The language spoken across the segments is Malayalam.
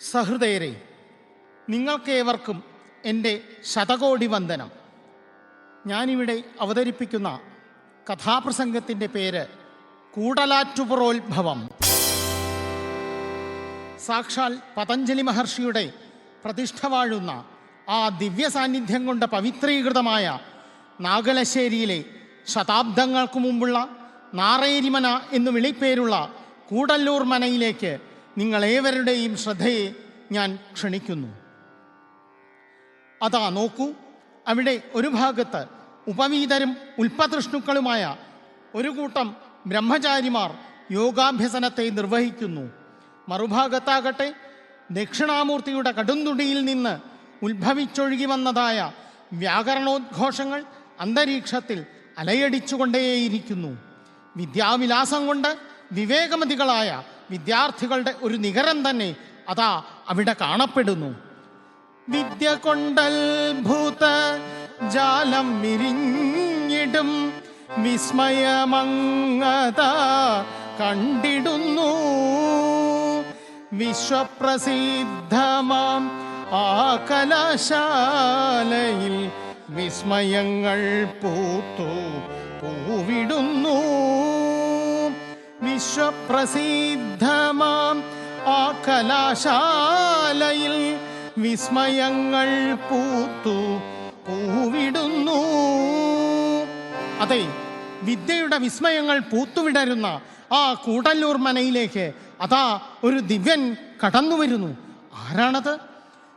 സഹൃദയരെ നിങ്ങൾക്കേവർക്കും എന്റെ ശതകോടി വന്ദനം. ഞാനിവിടെ അവതരിപ്പിക്കുന്ന കഥാപ്രസംഗത്തിന്റെ പേര് കൂടലാറ്റുപുറോത്ഭവം. സാക്ഷാൽ പതഞ്ജലി മഹർഷിയുടെ പ്രതിഷ്ഠ വാഴുന്ന ആ ദിവ്യ സാന്നിധ്യം കൊണ്ട് പവിത്രീകൃതമായ നാഗലശ്ശേരിയിലെ ശതാബ്ദങ്ങൾക്ക് മുമ്പുള്ള നാറേരിമന എന്നു വിളിപ്പേരുള്ള കൂടല്ലൂർ മനയിലേക്ക് നിങ്ങളേവരുടെയും ശ്രദ്ധയെ ഞാൻ ക്ഷണിക്കുന്നു. അതാ നോക്കൂ അവിടെ ഒരു ഭാഗത്ത് ഉപവീതരും ഉൽപ്പതൃഷ്ണുക്കളുമായ ഒരു കൂട്ടം ബ്രഹ്മചാരിമാർ യോഗാഭ്യസനത്തെ നിർവഹിക്കുന്നു. മറുഭാഗത്താകട്ടെ ദക്ഷിണാമൂർത്തിയുടെ കടുന്തുടിയിൽ നിന്ന് ഉത്ഭവിച്ചൊഴുകി വന്നതായ വ്യാകരണോദ്ഘോഷങ്ങൾ അന്തരീക്ഷത്തിൽ അലയടിച്ചുകൊണ്ടേയിരിക്കുന്നു. വിദ്യാവിലാസം കൊണ്ട് വിവേകമതികളായ വിദ്യാർത്ഥികളുടെ ഒരു നികരം തന്നെ അതാ അവിടെ കാണപ്പെടുന്നു. വിദ്യ ഭൂത ജാലം വിരിഞ്ഞിടും വിസ്മയമങ്ങത കണ്ടിടുന്നു. വിശ്വപ്രസിദ്ധമാം ആ കലാശാലയിൽ വിസ്മയങ്ങൾ പൂത്തു പൂവിടുന്നു. വിശ്വപ്രസിദ്ധമാം ആ കലാശാലയിൽ വിസ്മയങ്ങൾ പൂത്തു പൂവിടുന്നു. അതെ വിദ്യയുടെ വിസ്മയങ്ങൾ പൂത്തുവിടരുന്ന ആ കൂടല്ലൂർ മനയിലേക്ക് അതാ ഒരു ദിവ്യൻ കടന്നു വരുന്നു. ആരാണത്?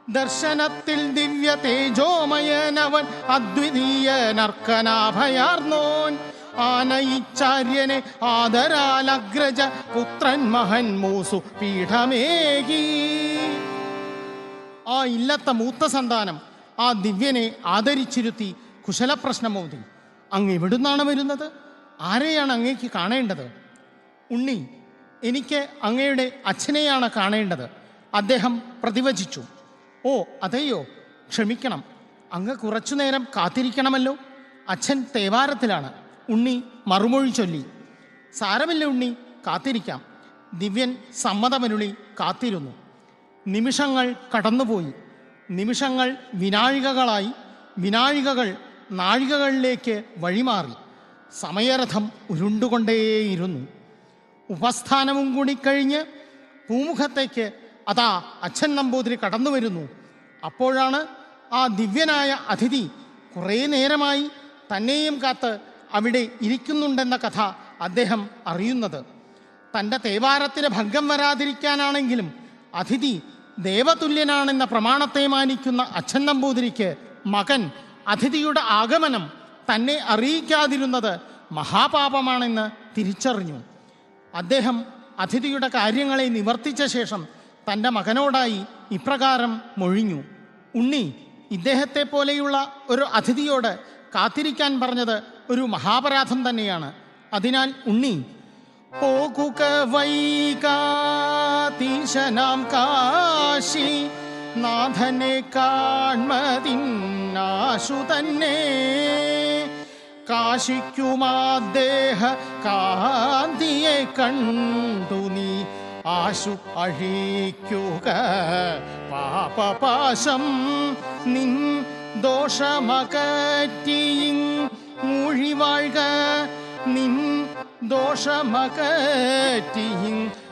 ദർശനത്തിൽ ദിവ്യ തേജോമയനവൻ അദ്വിതീയ നർക്കനാഭയാർന്നോൻ. ആനയിച്ചാര്യനെ ആദരാൽ അഗ്രജ പുത്രൻ മഹൻ മൂസു പീഠമേകി. ആ ഇല്ലത്ത മൂത്ത സന്താനം ആ ദിവ്യനെ ആദരിച്ചിരുത്തി കുശലപ്രശ്നമോതി. അങ്ങ് എവിടുന്നാണ് വരുന്നത്? ആരെയാണ് അങ്ങേക്ക് കാണേണ്ടത്? ഉണ്ണി എനിക്ക് അങ്ങയുടെ അച്ഛനെയാണ് കാണേണ്ടത്. അദ്ദേഹം പ്രതിവചിച്ചു. ഓ അതെയോ? ക്ഷമിക്കണം. അങ്ങ് കുറച്ചു നേരം കാത്തിരിക്കണമല്ലോ. അച്ഛൻ തേവാരത്തിലാണ്. ഉണ്ണി മറുമൊഴി ചൊല്ലി. സാരമില്ല ഉണ്ണി. കാത്തിരിക്കാം. ദിവ്യൻ സമ്മതമരുളി കാത്തിരുന്നു. നിമിഷങ്ങൾ കടന്നുപോയി. നിമിഷങ്ങൾ വിനാഴികകളായി. വിനാഴികകൾ നാഴികകളിലേക്ക് വഴിമാറി. സമയരഥം ഉരുണ്ടുകൊണ്ടേയിരുന്നു. ഉപസ്ഥാനവും കൂടി കഴിഞ്ഞ് പൂമുഖത്തേക്ക് അതാ അച്ഛൻ നമ്പൂതിരി കടന്നു വരുന്നു അപ്പോഴാണ് ആ ദിവ്യനായ അതിഥി കുറേ നേരമായി തന്നെയും കാത്ത് അവിടെ ഇരിക്കുന്നുണ്ടെന്ന കഥ അദ്ദേഹം അറിയുന്നത്. തന്റെ തേവാരത്തിന് ഭംഗം വരാതിരിക്കാനാണെങ്കിലും അതിഥി ദേവതുല്യനാണെന്ന പ്രമാണത്തെ മാനിക്കുന്ന അച്ഛൻ നമ്പൂതിരിക്ക് മകൻ അതിഥിയുടെ ആഗമനം തന്നെ അറിയിക്കാതിരുന്നത് മഹാപാപമാണെന്ന് തിരിച്ചറിഞ്ഞു. അദ്ദേഹം അതിഥിയുടെ കാര്യങ്ങളെ നിവർത്തിച്ച ശേഷം തന്റെ മകനോടായി ഇപ്രകാരം മൊഴിഞ്ഞു. ഉണ്ണി ഇദ്ദേഹത്തെ പോലെയുള്ള ഒരു അതിഥിയോട് കാത്തിരിക്കാൻ പറഞ്ഞത് ഒരു മഹാപരാധം തന്നെയാണ്. അതിനാൽ ഉണ്ണി. പോകുക വൈകാതീശനാം കാശി നാഥനെ കാൺമതിന്നാശു തന്നെ. കാശിക്കുമാദ്ദേഹ കാന്തിയെ കണ്ടു നീ. ആശു അഴിക്കുക പാപപാശം നിൻ ദോഷമകറ്റിയിങ് മൂഴിവാഴ്ക നിൻ ദോഷമകറ്റിയിൻ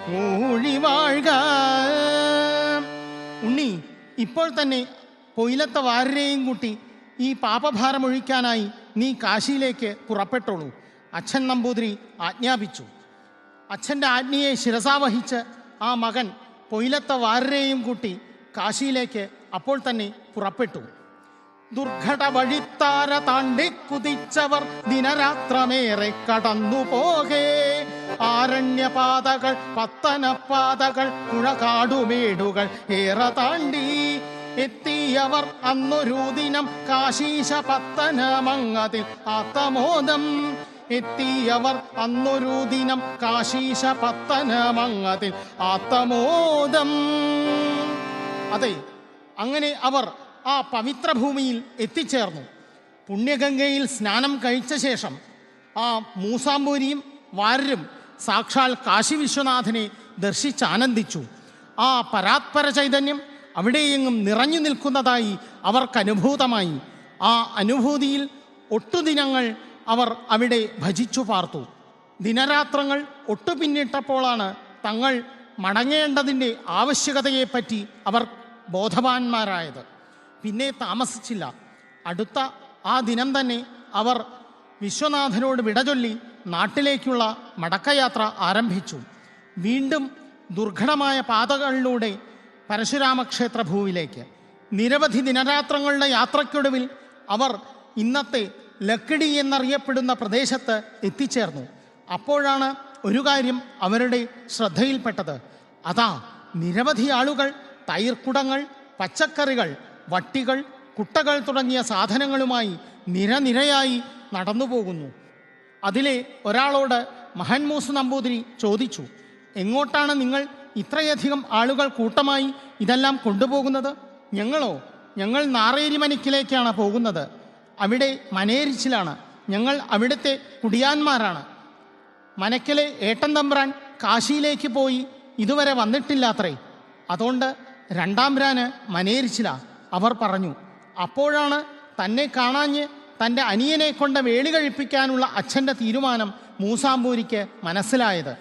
മൂഴിവാഴ്ക ഉണ്ണി ഇപ്പോൾ തന്നെ കൊയിലത്തെ വാരരെയും കൂട്ടി ഈ പാപഭാരം ഒഴിക്കാനായി നീ കാശിയിലേക്ക് പുറപ്പെട്ടോളൂ. അച്ഛൻ നമ്പൂതിരി ആജ്ഞാപിച്ചു. അച്ഛന്റെ ആജ്ഞയെ ശിരസാവഹിച്ച് ആ മകൻ പൊയിലത്തെ വാരരെയും കൂട്ടി കാശിയിലേക്ക് അപ്പോൾ തന്നെ പുറപ്പെട്ടു. ദുർഘട വഴിത്താര താണ്ടി കുതിച്ചവർ ദിനരാത്രമേറെ കടന്നു പോകേ ആരണ്യപാതകൾ പത്തനപ്പാതകൾ കുഴകാടുമേടുകൾ ഏറെ താണ്ടി. എത്തിയവർ അന്നൊരു ദിനം കാശീശ പത്തനമങ്ങതിൽ ആത്തമോദം. എത്തിയവർ അന്നൊരു ദിനം കാശീശ പത്തനമങ്ങതിൽ ആത്തമോദം. അതെ അങ്ങനെ അവർ ആ പവിത്ര ഭൂമിയിൽ എത്തിച്ചേർന്നു. പുണ്യഗംഗയിൽ സ്നാനം കഴിച്ച ശേഷം ആ മൂസാമ്പൂരിയും വാരരും സാക്ഷാൽ കാശി വിശ്വനാഥനെ ദർശിച്ചാനന്ദിച്ചു. ആ പരാത്പര ചൈതന്യം അവിടെയെങ്ങും നിറഞ്ഞു നിൽക്കുന്നതായി അവർക്ക് അനുഭൂതമായി. ആ അനുഭൂതിയിൽ ഒട്ടുദിനങ്ങൾ അവർ അവിടെ ഭജിച്ചു പാർത്തു. ദിനരാത്രങ്ങൾ ഒട്ടു പിന്നിട്ടപ്പോഴാണ് തങ്ങൾ മടങ്ങേണ്ടതിന്റെ ആവശ്യകതയെപ്പറ്റി അവർ ബോധവാന്മാരായത്. പിന്നെ താമസിച്ചില്ല. അടുത്ത ആ ദിനം തന്നെ അവർ വിശ്വനാഥനോട് വിടചൊല്ലി നാട്ടിലേക്കുള്ള മടക്കയാത്ര ആരംഭിച്ചു. വീണ്ടും ദുർഘടമായ പാതകളിലൂടെ പരശുരാമക്ഷേത്ര ഭൂവിലേക്ക്. നിരവധി ദിനരാത്രങ്ങളുടെ യാത്രയ്ക്കൊടുവിൽ അവർ ഇന്നത്തെ ലക്കിടി എന്നറിയപ്പെടുന്ന പ്രദേശത്ത് എത്തിച്ചേർന്നു. അപ്പോഴാണ് ഒരു കാര്യം അവരുടെ ശ്രദ്ധയിൽപ്പെട്ടത്. അതാ നിരവധി ആളുകൾ തൈർക്കുടങ്ങൾ പച്ചക്കറികൾ വട്ടികൾ കുട്ടകൾ തുടങ്ങിയ സാധനങ്ങളുമായി നിരനിരയായി നടന്നു പോകുന്നു. അതിലെ ഒരാളോട് മഹൻമൂസ് നമ്പൂതിരി ചോദിച്ചു എങ്ങോട്ടാണ് നിങ്ങൾ ഇത്രയധികം ആളുകൾ കൂട്ടമായി ഇതെല്ലാം കൊണ്ടുപോകുന്നത്? ഞങ്ങളോ? ഞങ്ങൾ നാറേരിമനിക്കിലേക്കാണ് പോകുന്നത്. അവിടെ മനേരിച്ചിലാണ്. ഞങ്ങൾ അവിടുത്തെ കുടിയാന്മാരാണ്. മനക്കലെ ഏട്ടൻ തമ്പ്രാൻ കാശിയിലേക്ക് പോയി ഇതുവരെ വന്നിട്ടില്ലാത്രേ. അതുകൊണ്ട് രണ്ടാം രാന് മനേരിച്ചില്ല അവർ പറഞ്ഞു അപ്പോഴാണ് തന്നെ കാണാഞ്ഞ് തന്റെ അനിയനെ കൊണ്ട് വേളി കഴിപ്പിക്കാനുള്ള അച്ഛന്റെ തീരുമാനം മൂസാമ്പൂരിക്ക് മനസ്സിലായത്.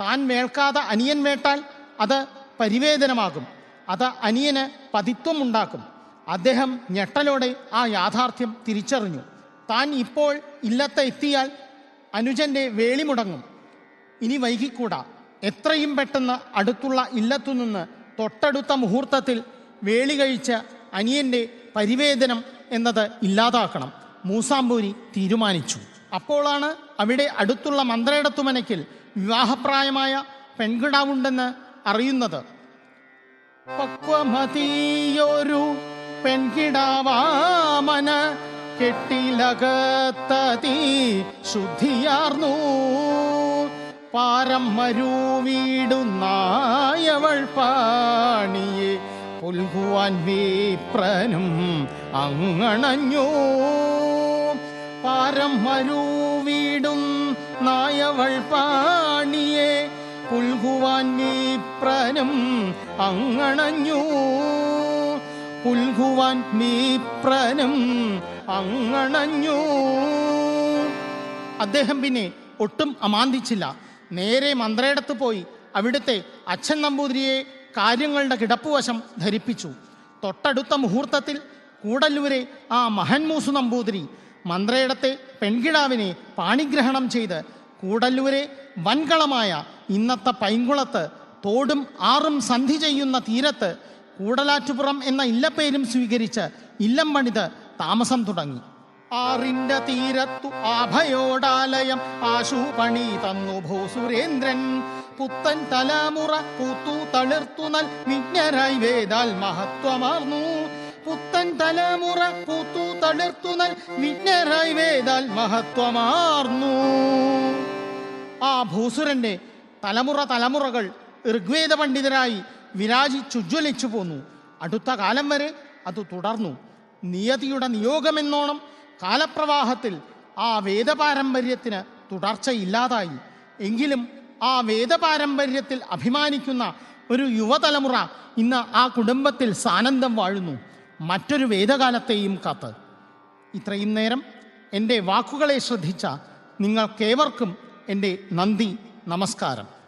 താൻ വേൾക്കാതെ അനിയൻ വേട്ടാൽ അത് പരിവേദനമാകും. അത് അനിയന് പതിത്വം ഉണ്ടാക്കും. അദ്ദേഹം ഞെട്ടലോടെ ആ യാഥാർത്ഥ്യം തിരിച്ചറിഞ്ഞു. താൻ ഇപ്പോൾ ഇല്ലത്തെ എത്തിയാൽ അനുജന്റെ വേളി മുടങ്ങും. ഇനി വൈകിക്കൂടാ. എത്രയും പെട്ടെന്ന് അടുത്തുള്ള ഇല്ലത്തുനിന്ന് തൊട്ടടുത്ത മുഹൂർത്തത്തിൽ വേളി കഴിച്ച അനിയന്റെ പരിവേദനം എന്നത് ഇല്ലാതാക്കണം. മൂസാമ്പൂരി തീരുമാനിച്ചു. അപ്പോഴാണ് അവിടെ അടുത്തുള്ള മന്ത്രയിടത്തുമനയ്ക്കിൽ വിവാഹപ്രായമായ പെൺകിടാവുണ്ടെന്ന് അറിയുന്നത്. പക്വമതിയൊരു പെൺകിടാവാമന കെട്ടിലകത്തീ ശുദ്ധിയാർന്നു. പാരം മരുവീടുന്നായവൾ പാണിയെ പുൽകുവാൻ വീപ്രനും അങ്ങണഞ്ഞു. പാരം മരുവീടും നായവൾ പാണിയെ. പുൽകുവാൻ വീപ്രനും അങ്ങണഞ്ഞു. പുൽകുവാൻ മീപ്രനും അങ്ങണഞ്ഞു. അദ്ദേഹം പിന്നെ ഒട്ടും അമാന്തിച്ചില്ല. നേരെ മന്ത്രയിടത്ത് പോയി അവിടുത്തെ അച്ഛൻ നമ്പൂതിരിയെ കാര്യങ്ങളുടെ കിടപ്പുവശം ധരിപ്പിച്ചു. തൊട്ടടുത്ത മുഹൂർത്തത്തിൽ കൂടല്ലൂരെ ആ മഹൻമൂസു നമ്പൂതിരി മന്ത്രയിടത്തെ പെൺകിടാവിനെ പാണിഗ്രഹണം ചെയ്ത് കൂടല്ലൂരെ വൻകളമായ ഇന്നത്തെ പൈങ്കുളത്ത് തോടും ആറും സന്ധി ചെയ്യുന്ന തീരത്ത് കൂടലാറ്റുപുറം എന്ന ഇല്ലപ്പേരും സ്വീകരിച്ച് ഇല്ലം പണിത് താമസം തുടങ്ങി. ആറിന്റെ തീരത്തു ആഭയോടാലയം ആശു പണി തന്നു ഭൂസുരേന്ദ്രൻ. പുത്തൻ തലമുറ പൂത്തു തളിർത്തു നൽ വിജ്ഞരായി വേദാൽ മഹത്വമാർന്നു. പുത്തൻ തലമുറ പൂത്തു തളിർത്തു നൽ വിജ്ഞരായി വേദാൽ മഹത്വമാർന്നു. ആ ഭൂസുരന്റെ തലമുറ തലമുറകൾ ഋഗ്വേദ പണ്ഡിതരായി വിരാജിച്ചുജ്വലിച്ചു പോന്നു. അടുത്ത കാലം വരെ അത് തുടർന്നു. നിയതിയുടെ നിയോഗമെന്നോണം കാലപ്രവാഹത്തിൽ ആ വേദപാരമ്പര്യത്തിന് തുടർച്ചയില്ലാതായി. എങ്കിലും ആ വേദപാരമ്പര്യത്തിൽ അഭിമാനിക്കുന്ന ഒരു യുവതലമുറ ഇന്ന് ആ കുടുംബത്തിൽ സാനന്ദം വാഴുന്നു. മറ്റൊരു വേദകാലത്തെയും കാത്ത്. ഇത്രയും നേരം എന്റെ വാക്കുകളെ ശ്രദ്ധിച്ച നിങ്ങൾക്കേവർക്കും എന്റെ നന്ദി നമസ്കാരം.